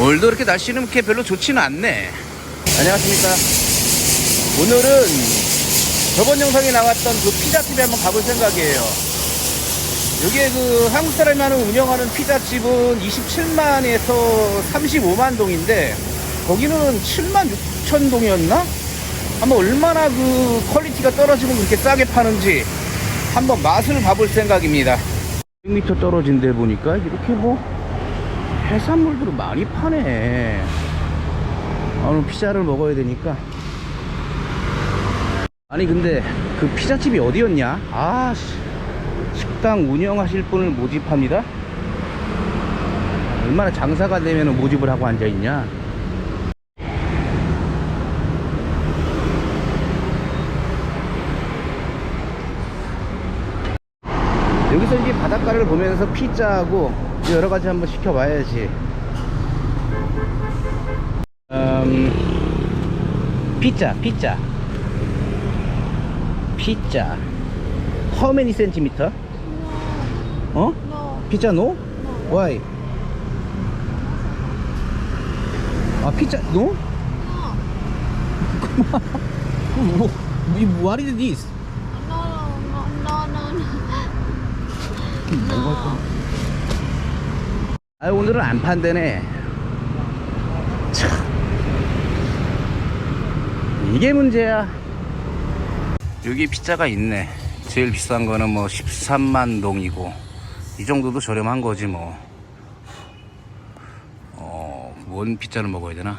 오늘도 그렇게 날씨는 그렇게 별로 좋지는 않네. 안녕하십니까. 오늘은 저번 영상에 나왔던 그 피자집에 한번 가볼 생각이에요. 여기에 그 한국 사람이 하는 운영하는 피자집은 27만에서 35만 동인데 거기는 7만 6천 동이었나? 한번 얼마나 그 퀄리티가 떨어지고 그렇게 싸게 파는지 한번 맛을 봐볼 생각입니다. 100m 떨어진 데 보니까 이렇게 뭐 해산물들을 많이 파네. 아, 오늘 피자를 먹어야 되니까. 아니 근데 그 피자집이 어디였냐? 아 씨. 식당 운영하실 분을 모집합니다. 얼마나 장사가 되면 모집을 하고 앉아 있냐? 여기서 바닷가를 보면서 피자하고 여러 가지 한번 시켜봐야지. 음, 피자, 피자. 피자. How many centimeter? 어? No. 피자 no? Why? 아 피자 no? No. What is this? No, no, no, no, no. 아 오늘은 안 판대네. 참 이게 문제야. 여기 피자가 있네. 제일 비싼 거는 뭐 13만 동이고 이 정도도 저렴한 거지 뭐. 어, 뭔 피자를 먹어야 되나?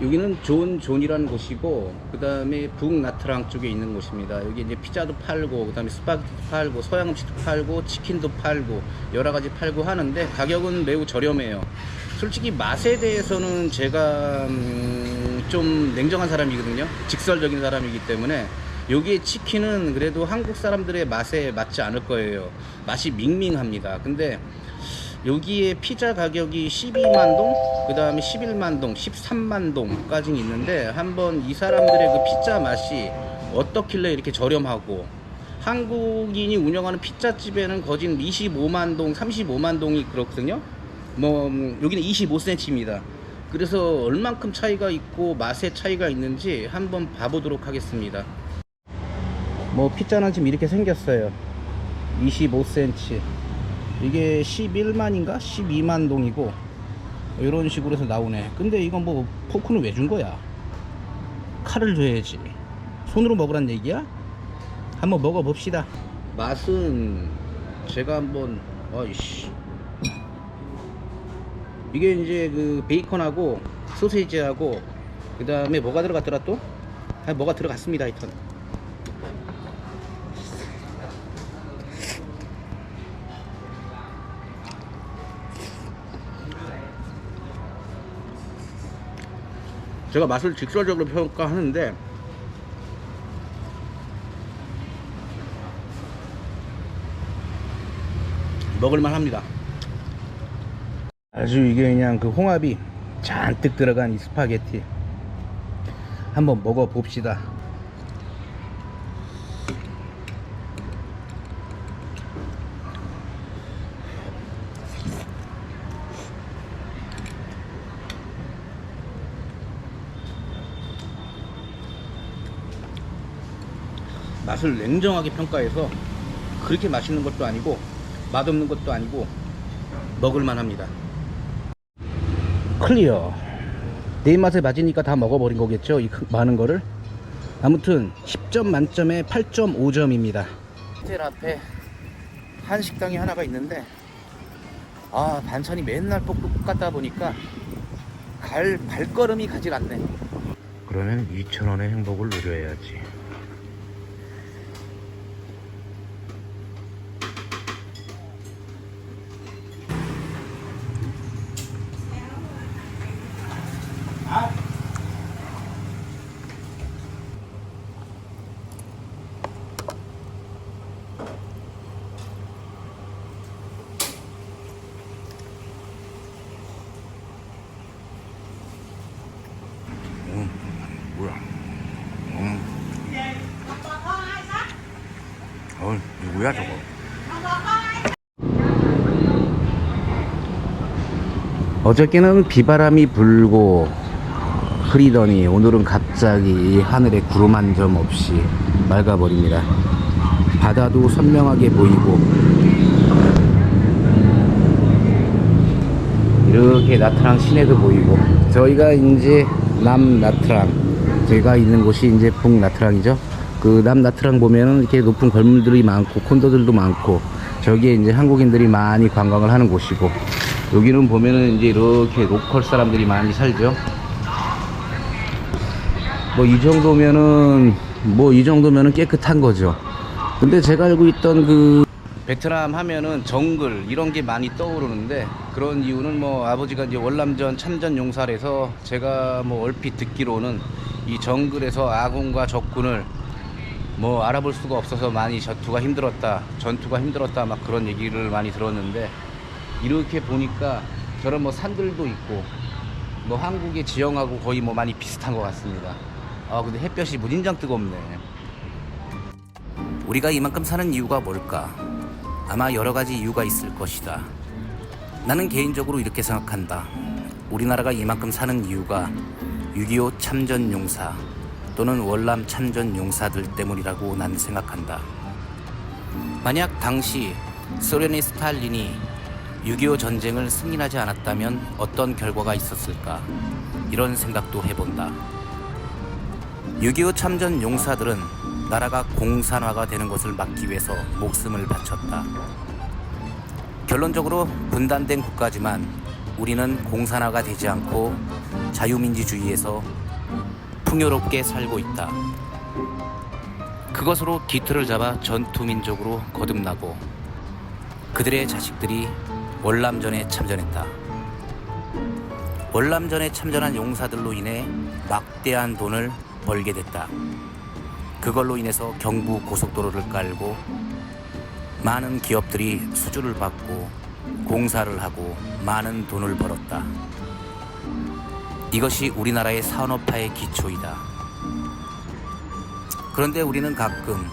여기는 존 존이라는 곳이고 그 다음에 북나트랑 쪽에 있는 곳입니다. 여기 이제 피자도 팔고 그 다음에 스파게티도 팔고 서양 음식도 팔고 치킨도 팔고 여러 가지 팔고 하는데 가격은 매우 저렴해요. 솔직히 맛에 대해서는 제가 음, 좀 냉정한 사람이거든요. 직설적인 사람이기 때문에 여기에 치킨은 그래도 한국 사람들의 맛에 맞지 않을 거예요. 맛이 밍밍합니다. 근데 여기에 피자 가격이 12만 동, 그 다음에 11만 동, 13만 동까지 있는데 한번 이 사람들의 그 피자 맛이 어떻길래 이렇게 저렴하고 한국인이 운영하는 피자집에는 거진 25만 동, 35만 동이 그렇거든요. 뭐 음, 여기는 25cm입니다. 그래서 얼만큼 차이가 있고 맛의 차이가 있는지 한번 봐보도록 하겠습니다. 뭐 피자는 지금 이렇게 생겼어요. 25cm. 이게 11만인가? 12만 동이고 이런 식으로 해서 나오네. 근데 이건 뭐 포크는 왜 준 거야? 칼을 줘야지. 손으로 먹으란 얘기야? 한번 먹어 봅시다. 맛은 제가 한번 어이씨. 이게 이제 그 베이컨하고 소세지하고 그 다음에 뭐가 들어갔더라 또? 아 뭐가 들어갔습니다 하여튼 제가 맛을 직설적으로 평가하는데 먹을만 합니다. 아주 이게 그냥 그 홍합이 잔뜩 들어간 이 스파게티 한번 먹어 봅시다. 맛을 냉정하게 평가해서 그렇게 맛있는 것도 아니고 맛없는 것도 아니고 먹을만 합니다. 클리어. 내 입맛에 맞으니까 다 먹어버린 거겠죠? 이 크- 많은 거를. 아무튼 10점 만점에 8.5점입니다. 호텔 앞에 한 식당이 하나가 있는데 아 반찬이 맨날 똑같다 보니까 갈 발걸음이 가질 않네. 그러면 2,000원의 행복을 누려야지. 뭐야? 음. 어, 누구야 저거? 어저께는 비바람이 불고 흐리더니 오늘은 갑자기 하늘에 구름 한 점 없이 맑아버립니다. 바다도 선명하게 보이고 이렇게 나트랑 시내도 보이고 저희가 이제 남 나트랑 제가 있는 곳이 이제 북 나트랑이죠. 그 남 나트랑 보면은 이렇게 높은 건물들이 많고 콘도들도 많고 저기에 이제 한국인들이 많이 관광을 하는 곳이고 여기는 보면은 이제 이렇게 로컬 사람들이 많이 살죠. 뭐 이 정도면은 뭐 이 정도면은 깨끗한 거죠. 근데 제가 알고 있던 그 베트남 하면은 정글 이런 게 많이 떠오르는데 그런 이유는 뭐 아버지가 이제 월남전 참전 용사래서 제가 뭐 얼핏 듣기로는 이 정글에서 아군과 적군을 뭐 알아볼 수가 없어서 많이 전투가 힘들었다 전투가 힘들었다 막 그런 얘기를 많이 들었는데 이렇게 보니까 저런 뭐 산들도 있고 뭐 한국의 지형하고 거의 뭐 많이 비슷한 것 같습니다. 아 근데 햇볕이 무진장 뜨겁네. 우리가 이만큼 사는 이유가 뭘까? 아마 여러 가지 이유가 있을 것이다. 나는 개인적으로 이렇게 생각한다. 우리나라가 이만큼 사는 이유가 6.25 참전 용사 또는 월남 참전 용사들 때문이라고 난 생각한다. 만약 당시 소련의 스탈린이 6.25 전쟁을 승인하지 않았다면 어떤 결과가 있었을까? 이런 생각도 해본다. 6.25 참전 용사들은 나라가 공산화가 되는 것을 막기 위해서 목숨을 바쳤다. 결론적으로 분단된 국가지만 우리는 공산화가 되지 않고 자유민주주의에서 풍요롭게 살고 있다. 그것으로 기틀을 잡아 전투민족으로 거듭나고 그들의 자식들이 월남전에 참전했다. 월남전에 참전한 용사들로 인해 막대한 돈을 벌게 됐다. 그걸로 인해서 경부 고속도로를 깔고 많은 기업들이 수주를 받고 공사를 하고 많은 돈을 벌었다. 이것이 우리나라의 산업화의 기초이다. 그런데 우리는 가끔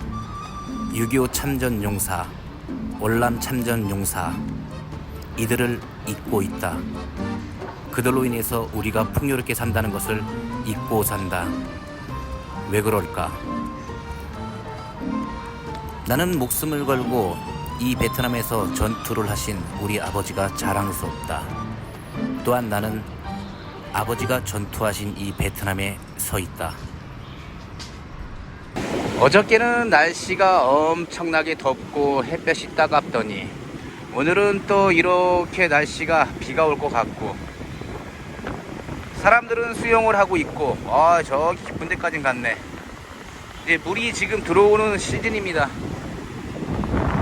6.25 참전 용사, 월남 참전 용사, 이들을 잊고 있다. 그들로 인해서 우리가 풍요롭게 산다는 것을 잊고 산다. 왜 그럴까? 나는 목숨을 걸고 이 베트남에서 전투를 하신 우리 아버지가 자랑스럽다. 또한 나는 아버지가 전투하신 이 베트남에 서 있다. 어저께는 날씨가 엄청나게 덥고 햇볕이 따갑더니 오늘은 또 이렇게 날씨가 비가 올 것 같고 사람들은 수영을 하고 있고 아 저기 깊은 데까진 갔네. 이제 물이 지금 들어오는 시즌입니다.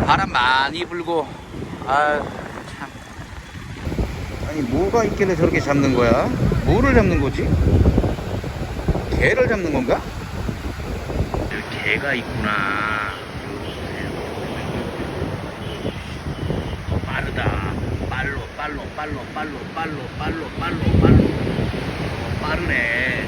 바람 많이 불고 아참. 아니 뭐가 있길래 저렇게 잡는 거야 뭐를 잡는 거지? 개를 잡는 건가? 개가 있구나. 빠르다. 빨로, 빨로, 빨로, 빨로, 빨로, 빨로, 빨로, 빨로. 어, 빠르네.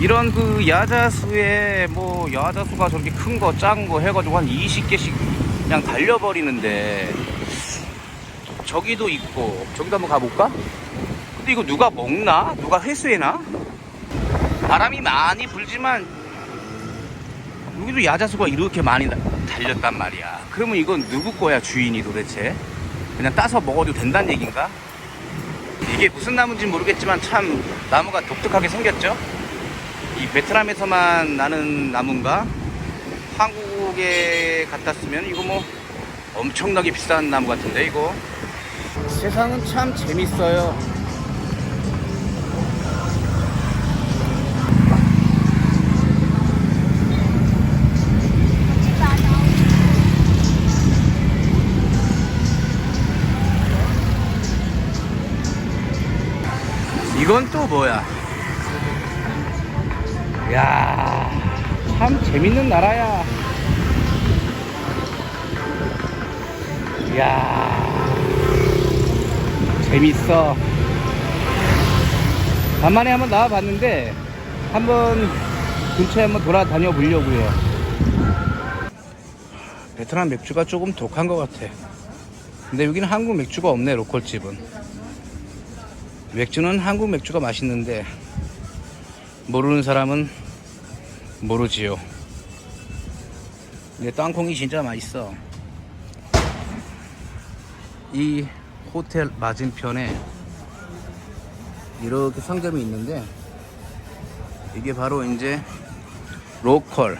이런 그 야자수에 뭐 야자수가 저렇게 큰 거, 작은 거 해가지고 한 20개씩 그냥 달려버리는데 저기도 있고 저기도 한번 가볼까? 근데 이거 누가 먹나? 누가 회수해나? 바람이 많이 불지만 여기도 야자수가 이렇게 많이 나- 달렸단 말이야 그러면 이건 누구 거야 주인이 도대체 그냥 따서 먹어도 된다는 얘긴가? 이게 무슨 나무인지 모르겠지만 참 나무가 독특하게 생겼죠? 이 베트남에서만 나는 나무인가? 한국에 갖다 쓰면 이거 뭐 엄청나게 비싼 나무 같은데 이거 세상은 참 재밌어요. 이건 또 뭐야? 야, 참 재밌는 나라야. 야, 재밌어. 간만에 한번 나와봤는데 한번 근처에 한번 돌아다녀 보려고요. 베트남 맥주가 조금 독한 것 같아. 근데 여기는 한국 맥주가 없네, 로컬집은. 맥주는 한국 맥주가 맛있는데, 모르는 사람은 모르지요. 근데 땅콩이 진짜 맛있어. 이 호텔 맞은편에 이렇게 상점이 있는데, 이게 바로 이제 로컬.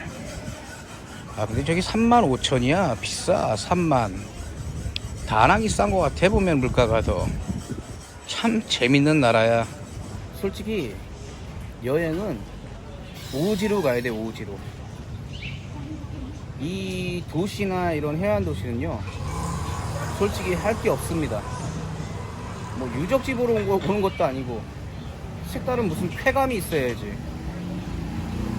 아, 근데 저기 3만 5천이야. 비싸. 3만. 다낭이 싼것 같아, 보면 물가가 더. 참 재밌는 나라야. 솔직히, 여행은 오지로 가야 돼, 오지로. 이 도시나 이런 해안 도시는요, 솔직히 할 게 없습니다. 뭐 유적지 보러 온 거- 보는 것도 아니고, 색다른 무슨 쾌감이 있어야지.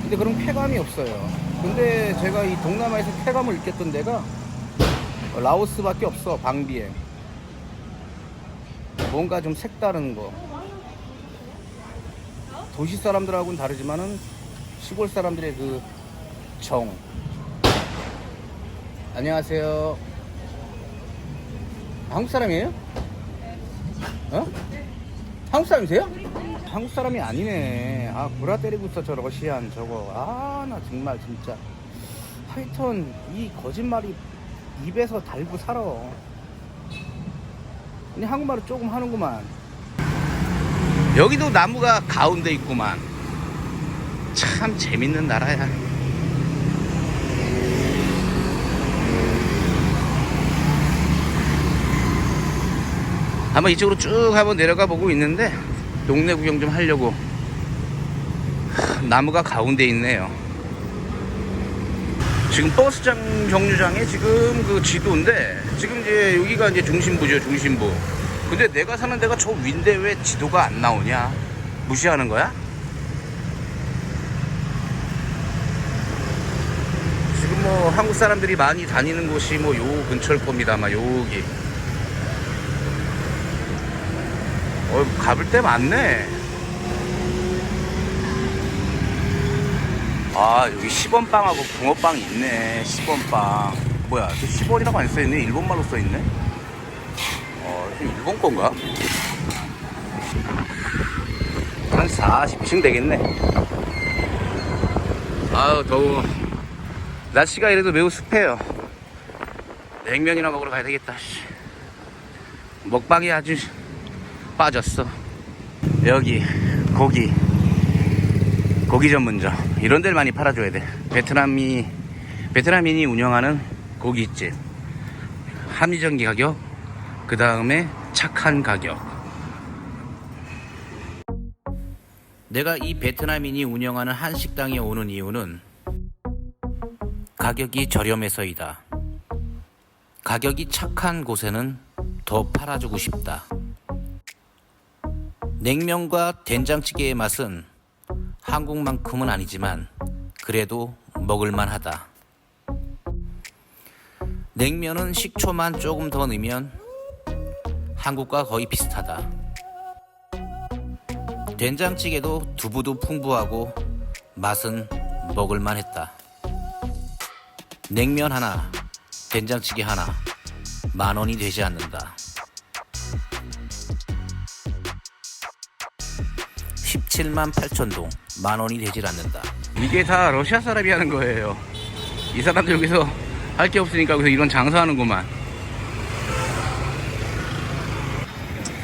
근데 그런 쾌감이 없어요. 근데 제가 이 동남아에서 쾌감을 느꼈던 데가 라오스밖에 없어, 방비에. 뭔가 좀 색다른 거. 도시 사람들하고는 다르지만은 시골 사람들의 그 정. 안녕하세요. 한국 사람이에요? 어? 한국 사람이세요? 한국 사람이 아니네. 아, 구라 때리고 있어, 저 러시안 저거. 아, 나 정말 진짜. 하여튼, 이 거짓말이 입에서 달고 살아. 그냥 한국말을 조금 하는구만. 여기도 나무가 가운데 있구만. 참 재밌는 나라야. 한번 이쪽으로 쭉 한번 내려가 보고 있는데 동네 구경 좀 하려고 하, 나무가 가운데 있네요. 지금 버스장 정류장에 지금 그 지도인데 지금 이제 여기가 이제 중심부죠 중심부. 근데 내가 사는 데가 저 위인데 왜 지도가 안 나오냐? 무시하는 거야? 지금 뭐 한국 사람들이 많이 다니는 곳이 뭐 요 근처일 겁니다. 아마 여기. 어, 가볼 데 많네. 아, 여기 10원 빵하고 붕어빵이 있네. 10원 빵. 뭐야, 저 10원이라고 안 써있네? 일본말로 써있네? 어, 좀 일본 건가? 한 40층 되겠네. 아유, 더워. 날씨가 이래도 매우 습해요. 냉면이나 먹으러 가야 되겠다. 씨. 먹방이 아주 빠졌어. 여기 고기 고기 전문점 이런 데를 많이 팔아줘야 돼. 베트남이 베트남인이 운영하는 고깃집 합리적인 가격 그 다음에 착한 가격. 내가 이 베트남인이 운영하는 한식당에 오는 이유는 가격이 저렴해서이다. 가격이 착한 곳에는 더 팔아주고 싶다. 냉면과 된장찌개의 맛은 한국만큼은 아니지만 그래도 먹을만 하다. 냉면은 식초만 조금 더 넣으면 한국과 거의 비슷하다. 된장찌개도 두부도 풍부하고 맛은 먹을만 했다. 냉면 하나, 된장찌개 하나, 만 원이 되지 않는다. 17만 8천 동, 만 원이 되질 않는다. 이게 다 러시아 사람이 하는 거예요. 이 사람들 여기서 할 게 없으니까 여기서 이런 장사하는구만.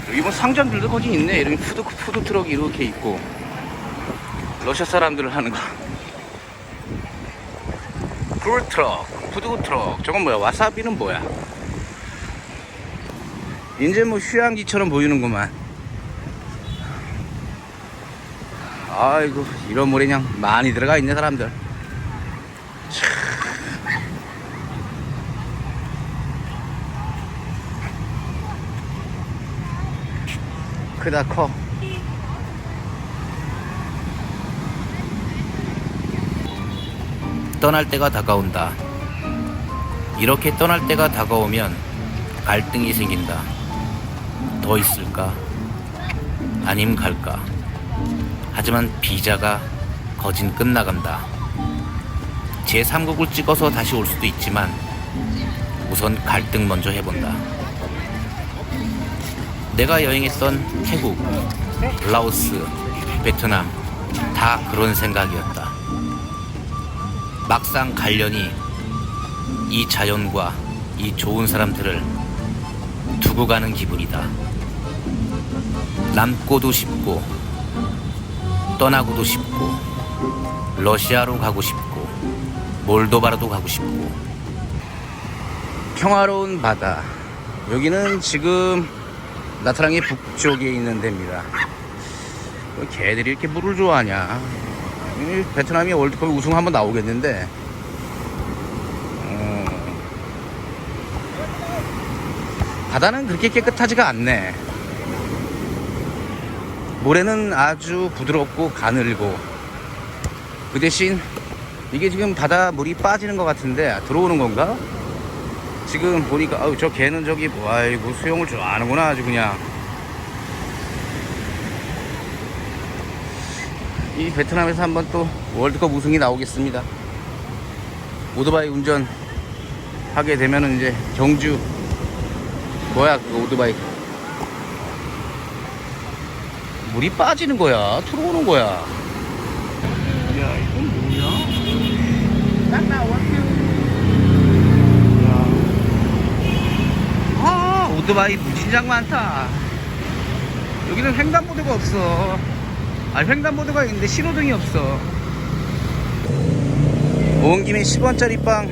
여기 뭐 상점들도 거기 있네. 이런 푸드, 푸드 트럭이 이렇게 있고. 러시아 사람들 하는 거. 쿨 트럭, 푸드 트럭. 저건 뭐야? 와사비는 뭐야? 이제 뭐 휴양지처럼 보이는구만. 아이고 이런 물에 그냥 많이 들어가 있네 사람들. 참. 크다 커. 떠날 때가 다가온다. 이렇게 떠날 때가 다가오면 갈등이 생긴다. 더 있을까? 아님 갈까 하지만 비자가 거진 끝나간다. 제3국을 찍어서 다시 올 수도 있지만 우선 갈등 먼저 해본다. 내가 여행했던 태국, 라오스, 베트남 다 그런 생각이었다. 막상 관련이 이 자연과 이 좋은 사람들을 두고 가는 기분이다. 남고도 싶고 떠나고도 싶고 러시아로 가고 싶고 몰도바로도 가고 싶고. 평화로운 바다. 여기는 지금 나트랑의 북쪽에 있는 데입니다. 왜 개들이 이렇게 물을 좋아하냐? 이 베트남이 월드컵 우승 한번 나오겠는데. 어, 바다는 그렇게 깨끗하지가 않네 모래는 아주 부드럽고 가늘고 그 대신 이게 지금 바다 물이 빠지는 것 같은데 들어오는 건가? 지금 보니까 아우 저 개는 저기 뭐 아이고 수영을 좋아하는구나 아주 그냥. 이 베트남에서 한번 또 월드컵 우승이 나오겠습니다. 오토바이 운전 하게 되면은 이제 경주 뭐야 그 오토바이 물이 빠지는 거야. 들어오는 거야. 야 이건 뭐냐? 아 오토바이 무진장 많다. 여기는 횡단보도가 없어. 아 횡단보도가 있는데 신호등이 없어. 온 김에 10원짜리 빵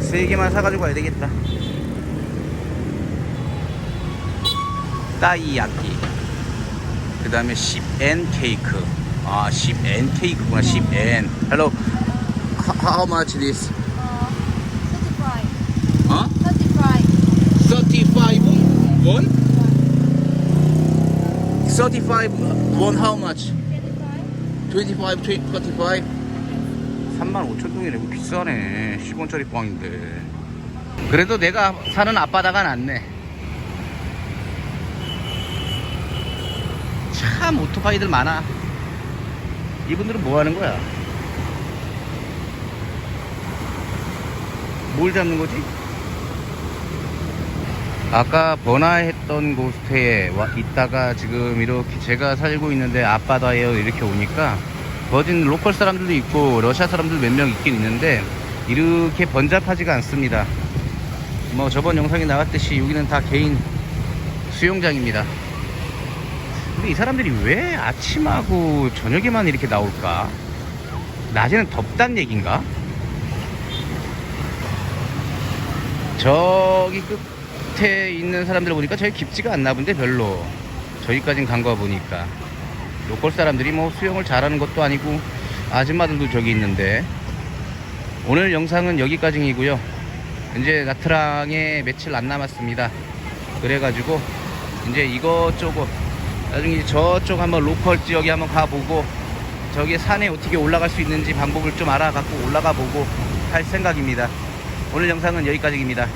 3개만 사가지고 가야 되겠다. 따이야끼 그 다음에 10N 케이크 아 10N 케이크구나 10N Hello How much this? 어? 35. 35 won? 35 won how much? 35. 25, 25 3만 5천 동이네 이거 비싸네 10원짜리 빵인데 그래도 내가 사는 앞바다가 낫네 참 오토바이들 많아 이분들은 뭐 하는 거야 뭘 잡는 거지? 아까 번화했던 곳에 와 있다가 지금 이렇게 제가 살고 있는데 앞바다에 이렇게 오니까 버진 로컬 사람들도 있고 러시아 사람들 몇 명 있긴 있는데 이렇게 번잡하지가 않습니다. 뭐 저번 영상에 나왔듯이 여기는 다 개인 수영장입니다. 근데 이 사람들이 왜 아침하고 저녁에만 이렇게 나올까? 낮에는 덥단 얘긴가? 저기 끝에 있는 사람들 보니까 저기 깊지가 않나 본데 별로. 저기까진 간 거 보니까. 로컬 사람들이 뭐 수영을 잘하는 것도 아니고 아줌마들도 저기 있는데. 오늘 영상은 여기까지이고요. 이제 나트랑에 며칠 안 남았습니다. 그래가지고 이제 이것저것 나중에 저쪽 한번 로컬 지역에 한번 가보고 저기 산에 어떻게 올라갈 수 있는지 방법을 좀 알아갖고 올라가 보고 할 생각입니다. 오늘 영상은 여기까지입니다